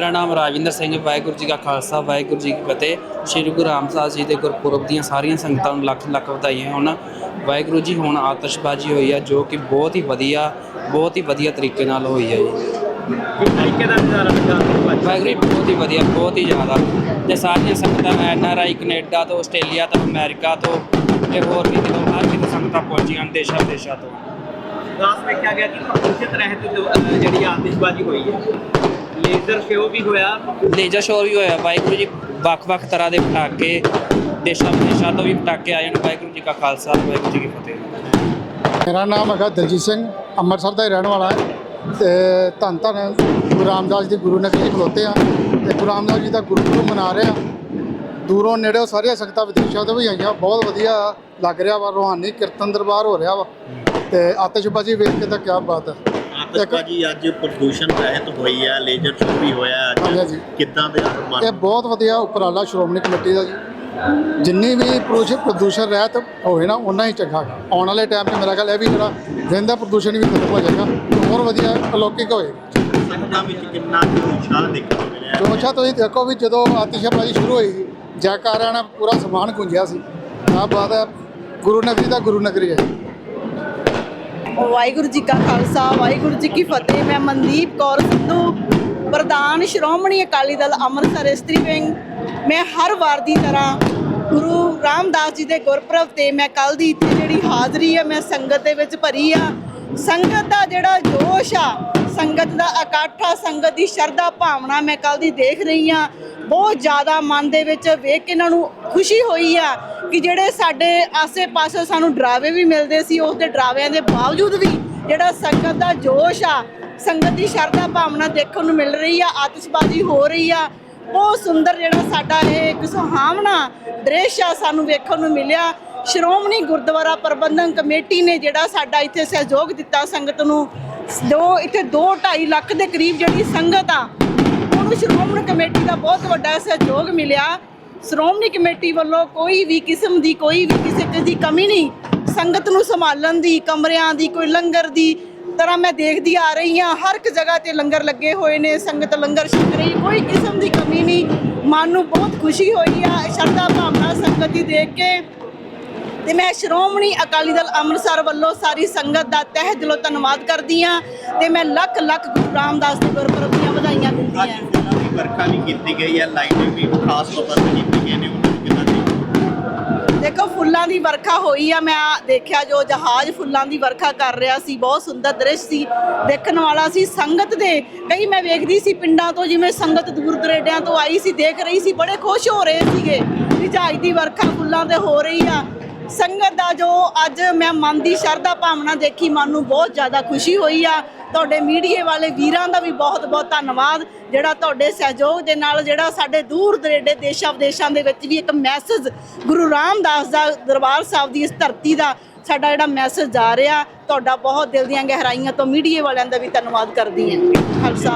ਮੇਰਾ ਨਾਮ ਰਾਜਿੰਦਰ ਸਿੰਘ ਵਾਹਿਗੁਰੂ ਜੀ ਕਾ ਖਾਲਸਾ ਵਾਹਿਗੁਰੂ ਜੀ ਕੀ ਫਤਿਹ। ਸ੍ਰੀ ਗੁਰੂ ਰਾਮਦਾਸ ਜੀ ਦੇ ਗੁਰਪੁਰਬ ਦੀਆਂ ਸਾਰੀਆਂ ਸੰਗਤਾਂ ਨੂੰ ਲੱਖ ਲੱਖ ਵਧਾਈਆਂ ਹੋਣ। ਵਾਹਿਗੁਰੂ ਜੀ ਹੁਣ ਆਤਿਸ਼ਬਾਜ਼ੀ ਹੋਈ ਆ ਜੋ ਕਿ ਬਹੁਤ ਹੀ ਵਧੀਆ ਬਹੁਤ ਹੀ ਵਧੀਆ ਤਰੀਕੇ ਨਾਲ ਹੋਈ ਹੈ ਜੀ। ਤਰੀਕੇ ਦਾ ਨਜ਼ਾਰਾ ਵਾਹਿਗੁਰੂ ਜੀ ਬਹੁਤ ਹੀ ਵਧੀਆ ਬਹੁਤ ਹੀ ਜ਼ਿਆਦਾ। ਤੇ ਸਾਰੀਆਂ ਸੰਗਤਾਂ ਐਨ ਆਰ ਆਈ ਕੈਨੇਡਾ ਤੋਂ ਆਸਟ੍ਰੇਲੀਆ ਤੋਂ ਅਮਰੀਕਾ ਤੋਂ ਤੇ ਹੋਰ ਵੀ ਕਿਤੋਂ ਹਰ ਕਿਤੋਂ ਸੰਗਤਾਂ ਪਹੁੰਚੀਆਂ ਹਨ ਦੇਸ਼ਾਂ ਵਿਦੇਸ਼ਾਂ ਤੋਂ। ਦਾਸ ਵੇਖਿਆ ਗਿਆ ਕਿ ਪ੍ਰਦੂਸ਼ਿਤ ਰਹਿਤ ਜਿਹੜੀ ਆਤਿਸ਼ਬਾਜ਼ੀ ਹੋਈ ਹੈ। ਲੇਜ਼ਰ ਸ਼ੋਅ ਵੀ ਹੋਇਆ। ਲੇਜ਼ਰ ਸ਼ੋਅ ਵੀ ਹੋਇਆ। ਵਾਹਿਗੁਰੂ ਜੀ ਵੱਖ-ਵੱਖ ਤਰ੍ਹਾਂ ਦੇ ਪਟਾਕੇ ਦੇਸ਼ਾਂ ਵਿਦੇਸ਼ਾਂ ਤੋਂ ਵੀ ਪਟਾਕੇ ਆਏ ਹਨ ਵਾਹਿਗੁਰੂ ਜੀ ਕਾ ਖਾਲਸਾ ਵਾਹਿਗੁਰੂ ਜੀ ਕੀ ਫਤਿਹ। ਮੇਰਾ ਨਾਮ ਹੈਗਾ ਦਲਜੀਤ ਸਿੰਘ। ਅੰਮ੍ਰਿਤਸਰ ਦਾ ਹੀ ਰਹਿਣ ਵਾਲਾ ਹੈ। ਤੇ ਧੰਨ ਧੰਨ ਗੁਰੂ ਰਾਮਦਾਸ ਦੀ ਗੁਰੂ ਨਗਰੀ 'ਚ ਖਲੋਤੇ ਆ ਤੇ ਗੁਰੂ ਰਾਮਦਾਸ ਜੀ ਦਾ ਗੁਰਪੁਰਬ ਮਨਾ ਰਹੇ ਆ ਦੂਰੋਂ ਨੇੜਿਓਂ ਸਾਰੀਆਂ ਸੰਗਤਾਂ ਵਿਦੇਸ਼ਾਂ ਤੋਂ ਵੀ ਆਈਆਂ। ਬਹੁਤ ਵਧੀਆ ਲੱਗ ਰਿਹਾ ਵਾ ਰੂਹਾਨੀ ਕੀਰਤਨ ਦਰਬਾਰ ਹੋ ਰਿਹਾ ਵਾ। ਤੇ ਆਤਿਸ਼ਬਾਜ਼ੀ ਵੇਖ ਕੇ ਤਾਂ ਕਿਆ ਬਾਤ ਹੈ। ਆਤਿਸ਼ਬਾਜ਼ੀ ਅੱਜ ਪ੍ਰਦੂਸ਼ਣ ਰਹਿਤ ਹੋਈ ਹੈ ਲੇਜ਼ਰ ਸ਼ੋਅ ਵੀ ਹੋਇਆ ਹਾਂਜੀ ਅੱਜ ਜੀ। ਕਿੱਦਾਂ ਦੇ ਇਹ ਬਹੁਤ ਵਧੀਆ ਉਪਰਾਲਾ ਸ਼੍ਰੋਮਣੀ ਕਮੇਟੀ ਦਾ ਜੀ। ਜਿੰਨੀ ਵੀ ਪ੍ਰਦੂਸ਼ਣ ਪ੍ਰਦੂਸ਼ਣ ਰਹਿਤ ਹੋਵੇ ਨਾ ਉਨਾ ਹੀ ਚੰਗਾ ਆਉਣ ਵਾਲੇ ਟਾਈਮ 'ਚ ਮੇਰਾ ਖਿਆਲ ਇਹ ਵੀ ਜਿਹੜਾ ਦਿਨ ਦਾ ਪ੍ਰਦੂਸ਼ਣ ਵੀ ਖਤਮ ਹੋ ਜਾਏਗਾ ਹੋਰ ਵਧੀਆ ਅਲੌਕਿਕ ਹੋਏਗਾ। ਸੰਗਤਾਂ ਵਿੱਚ ਕਿੰਨਾ ਉਤਸ਼ਾਹ ਦੇਖਣ ਨੂੰ ਮਿਲਿਆ? ਜੋਸ਼ਾ ਤੁਸੀਂ ਦੇਖੋ ਵੀ ਜਦੋਂ ਆਤਿਸ਼ਬਾਜ਼ੀ ਸ਼ੁਰੂ ਹੋਈ ਜੈਕਾਰਿਆਂ ਨਾਲ ਪੂਰਾ ਸਮਾਨ ਗੁੰਜਿਆ ਸੀ। ਆਹ ਬਾਤ ਹੈ ਗੁਰੂ ਨਗਰੀ ਦਾ ਗੁਰੂ ਨਗਰੀ ਹੈ। ਵਾਹਿਗੁਰੂ ਜੀ ਕਾ ਖਾਲਸਾ, ਵਾਹਿਗੁਰੂ ਜੀ ਕੀ ਫਤਿਹ। ਮੈਂ ਮਨਦੀਪ ਕੌਰ ਸਿੱਧੂ, ਪ੍ਰਧਾਨ ਸ਼੍ਰੋਮਣੀ ਅਕਾਲੀ ਦਲ ਅੰਮ੍ਰਿਤਸਰ ਇਸਤਰੀ ਵਿੰਗ। ਮੈਂ ਹਰ ਵਾਰ ਦੀ ਤਰ੍ਹਾਂ ਗੁਰੂ ਰਾਮਦਾਸ ਜੀ ਦੇ ਗੁਰਪੁਰਬ ਤੇ ਮੈਂ ਕੱਲ ਦੀ ਇੱਥੇ ਜਿਹੜੀ ਹਾਜ਼ਰੀ ਹੈ ਮੈਂ ਸੰਗਤ ਦੇ ਵਿੱਚ ਭਰੀ ਆ। ਸੰਗਤ ਦਾ ਜਿਹੜਾ ਜੋਸ਼ ਆ, ਸੰਗਤ ਦਾ ਇਕੱਠ ਆ, ਸੰਗਤ ਦੀ ਸ਼ਰਧਾ ਭਾਵਨਾ ਮੈਂ ਕੱਲ ਦੀ ਦੇਖ ਰਹੀ ਆ। ਬਹੁਤ ਜ਼ਿਆਦਾ ਮਨ ਦੇ ਵਿੱਚ ਵੇਖ ਕੇ ਇਹਨਾਂ ਨੂੰ ਖੁਸ਼ੀ ਹੋਈ ਆ ਕਿ ਜਿਹੜੇ ਸਾਡੇ ਆਸੇ-ਪਾਸੇ ਸਾਨੂੰ ਡਰਾਵੇ ਵੀ ਮਿਲਦੇ ਸੀ, ਉਸ ਦੇ ਡਰਾਵਿਆਂ ਦੇ ਬਾਵਜੂਦ ਵੀ ਜਿਹੜਾ ਸੰਗਤ ਦਾ ਜੋਸ਼ ਆ, ਸੰਗਤ ਦੀ ਸ਼ਰਧਾ ਭਾਵਨਾ ਦੇਖਣ ਨੂੰ ਮਿਲ ਰਹੀ ਆ, ਆਤਿਸ਼ਬਾਜ਼ੀ ਹੋ ਰਹੀ ਆ, ਬਹੁਤ ਸੁੰਦਰ ਜਿਹੜਾ ਸਾਡਾ ਇਹ ਇੱਕ ਸੁਹਾਵਣਾ ਦ੍ਰਿਸ਼ ਆ ਸਾਨੂੰ ਵੇਖਣ ਨੂੰ ਮਿਲਿਆ। ਸ਼੍ਰੋਮਣੀ ਗੁਰਦੁਆਰਾ ਪ੍ਰਬੰਧਕ ਕਮੇਟੀ ਨੇ ਜਿਹੜਾ ਸਾਡਾ ਇੱਥੇ ਸਹਿਯੋਗ ਦਿੱਤਾ ਸੰਗਤ ਨੂੰ, ਦੋ, ਇੱਥੇ 2.5 ਲੱਖ ਦੇ ਕਰੀਬ ਜਿਹੜੀ ਸੰਗਤ ਆ ਉਹਨੂੰ ਸ਼੍ਰੋਮਣੀ ਕਮੇਟੀ ਦਾ ਬਹੁਤ ਵੱਡਾ ਸਹਿਯੋਗ ਮਿਲਿਆ। ਸ਼੍ਰੋਮਣੀ ਕਮੇਟੀ ਵੱਲੋਂ ਕੋਈ ਵੀ ਕਿਸਮ ਦੀ, ਕੋਈ ਵੀ ਕਿਸੇ ਚੀਜ਼ ਦੀ ਕਮੀ ਨਹੀਂ। ਸੰਗਤ ਨੂੰ ਸੰਭਾਲਣ ਦੀ, ਕਮਰਿਆਂ ਦੀ, ਕੋਈ ਲੰਗਰ ਦੀ ਤਰ੍ਹਾਂ ਮੈਂ ਦੇਖਦੀ ਆ ਰਹੀ ਹਾਂ। ਹਰ ਇੱਕ ਜਗ੍ਹਾ ਤੇ ਲੰਗਰ ਲੱਗੇ ਹੋਏ ਨੇ, ਸੰਗਤ ਲੰਗਰ ਛਕ ਰਹੀ, ਕੋਈ ਕਿਸਮ ਦੀ ਕਮੀ ਨਹੀਂ। ਮਨ ਨੂੰ ਬਹੁਤ ਖੁਸ਼ੀ ਹੋਈ ਆ ਸ਼ਰਧਾ ਭਾਵਨਾ ਸੰਗਤ ਦੀ ਦੇਖ ਕੇ। ਤੇ ਮੈਂ ਸ਼੍ਰੋਮਣੀ ਅਕਾਲੀ ਦਲ ਅੰਮ੍ਰਿਤਸਰ ਵੱਲੋਂ ਸਾਰੀ ਸੰਗਤ ਦਾ ਤਹਿ ਦਿਲੋਂ ਧੰਨਵਾਦ ਕਰਦੀ ਹਾਂ ਤੇ ਮੈਂ ਲੱਖ ਲੱਖ ਗੁਰੂ ਰਾਮਦਾਸ ਦੇ ਗੁਰਪੁਰਬ ਦੀਆਂ ਵਧਾਈਆਂ ਦਿੰਦੀ ਅੱਜ ਵਰਖਾ ਵੀ ਕੀਤੀ ਗਈ ਹੈ ਲਾਈਟਿੰਗ ਵੀ ਖਾਸ ਤੌਰ ਤੇ ਕੀਤੀ ਗਈ ਨੇ, ਉਹਨਾਂ ਨੂੰ ਕਿੱਦਾਂ ਦੇਖੋ, ਫੁੱਲਾਂ ਦੀ ਵਰਖਾ ਹੋਈ ਆ, ਮੈਂ ਦੇਖਿਆ ਜੋ ਜਹਾਜ਼ ਫੁੱਲਾਂ ਦੀ ਵਰਖਾ ਕਰ ਰਿਹਾ ਸੀ, ਬਹੁਤ ਸੁੰਦਰ ਦ੍ਰਿਸ਼ ਸੀ, ਦੇਖਣ ਵਾਲਾ ਸੀ ਸੰਗਤ ਦੇ। ਕਈ ਮੈਂ ਵੇਖਦੀ ਸੀ ਪਿੰਡਾਂ ਤੋਂ, ਜਿਵੇਂ ਸੰਗਤ ਦੂਰ ਦਰੇਡਿਆਂ ਤੋਂ ਆਈ ਸੀ, ਦੇਖ ਰਹੀ ਸੀ, ਬੜੇ ਖੁਸ਼ ਹੋ ਰਹੇ ਸੀਗੇ ਵੀ ਜਹਾਜ਼ ਦੀ ਵਰਖਾ ਫੁੱਲਾਂ ਤੇ ਹੋ ਰਹੀ ਆ। ਸੰਗਤ ਦਾ ਜੋ ਅੱਜ ਮੈਂ ਮਨ ਦੀ ਸ਼ਰਧਾ ਭਾਵਨਾ ਦੇਖੀ, ਮਨ ਨੂੰ ਬਹੁਤ ਜ਼ਿਆਦਾ ਖੁਸ਼ੀ ਹੋਈ ਆ। ਤੁਹਾਡੇ ਮੀਡੀਏ ਵਾਲੇ ਵੀਰਾਂ ਦਾ ਵੀ ਬਹੁਤ ਬਹੁਤ ਧੰਨਵਾਦ। ਜਿਹੜਾ ਤੁਹਾਡੇ ਸਹਿਯੋਗ ਦੇ ਨਾਲ ਜਿਹੜਾ ਸਾਡੇ ਦੂਰ ਦਰੇਡੇ ਦੇਸ਼ਾਂ ਵਿਦੇਸ਼ਾਂ ਦੇ ਵਿੱਚ ਵੀ ਇੱਕ ਮੈਸੇਜ ਗੁਰੂ ਰਾਮਦਾਸ ਦਾ ਦਰਬਾਰ ਸਾਹਿਬ ਦੀ ਇਸ ਧਰਤੀ ਦਾ ਸਾਡਾ ਜਿਹੜਾ ਮੈਸੇਜ ਜਾ ਰਿਹਾ, ਤੁਹਾਡਾ ਬਹੁਤ ਦਿਲ ਦੀਆਂ ਗਹਿਰਾਈਆਂ ਤੋਂ ਮੀਡੀਏ ਵਾਲਿਆਂ ਦਾ ਵੀ ਧੰਨਵਾਦ ਕਰਦੀ ਹਾਂ। ਖਾਲਸਾ।